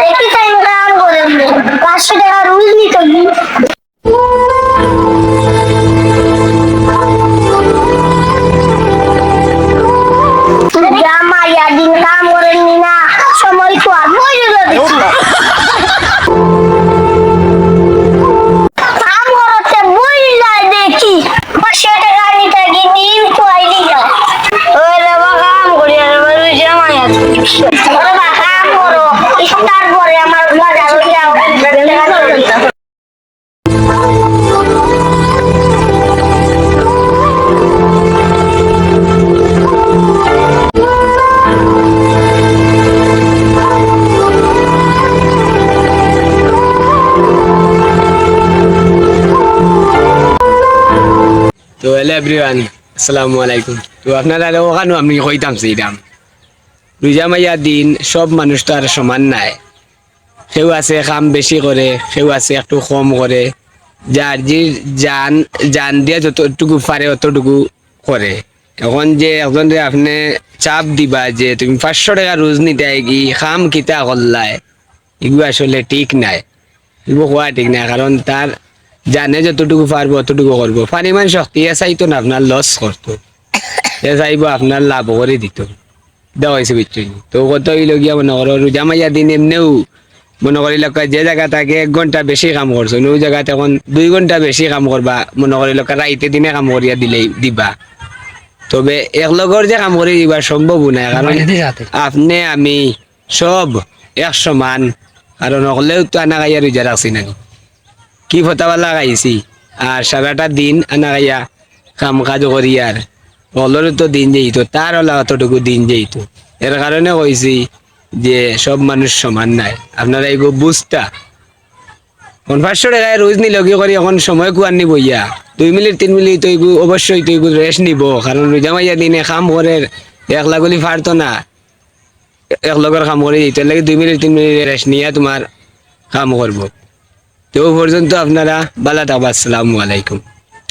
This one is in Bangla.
একই টাইম কাম করে পাঁচশো টাকা রোজ নিতে জামা তো হ্যালো এভরিওয়ান আসসালামু আলাইকুম। তো আপনারা ওখানে আমি কইতাম সেইরাম রোজা মাইয়া দিন সব মানুষ তো আর সমান নাই। সেও আছে কাম বেশি করে সেও আছে একটু কম করে। যার যে জান জান দিয়ে যতটুকু পারে অতটুকু করে। এখন যে যে আপনি চাপ দিবা যে তুমি পাঁচশো টাকা রোজ নিতে কি, কাম কিতা করলাই এগুলো আসলে ঠিক নাই। এগুলো হওয়া ঠিক নাই কারণ তার জানে যতটুকু পারব অতটুকু করব। পরিমাণ শক্তি এ চাইতো না আপনার লস করতো। এ চাইব আপনার লাভ করে দিত। দেওয়া হয়েছে তো কত হইল গিয়া মনে করো রোজা মাইয়া দিন এমনিও মনে করিল যে জায়গা থাকে এক ঘণ্টা বেশি কাম করছ ওই জায়গাতে এখন দুই ঘণ্টা বেশি কাম করবা মনে করিল রাইতে দিনে কাম করিয়া দিলেই দিবা। তবে এক লগর যে কাম করে দিবা সম্ভব নাই কারণ আপনি আমি সব এক সমান কারণ হলেও তো আনা গাইয়া রোজা রাখছি না কি ফতাবালা গাইছি আর সারাটা দিন আনা গাইয়া কাম কাজ করি আর। হলেরও তো দিন যেত তার হলা অতটুকু দিন যেত এর কারণে কইছি যে সব মানুষ সমান নাই। আপনারা এগো বুঝতা পাঁচশো টাকায় রোজ নিল কি করি এখন সময় কুয়ার নিব ইয়া। দুই মিনিট, তিন মিনিট তো এগু অবশ্যই তো এগু রেস্ট নিব। কারণ রোজা মাইয়া দিনে কাম করে একলা গুলি ফারতো না। এক লগর কাম করে দিতে লাগে দুই মিনিট, তিন মিনিট রেস্ট নিয়ে তোমার কাম করব তো পর্যন্ত আপনারা বালা থাকবা আসসালামু আলাইকুম।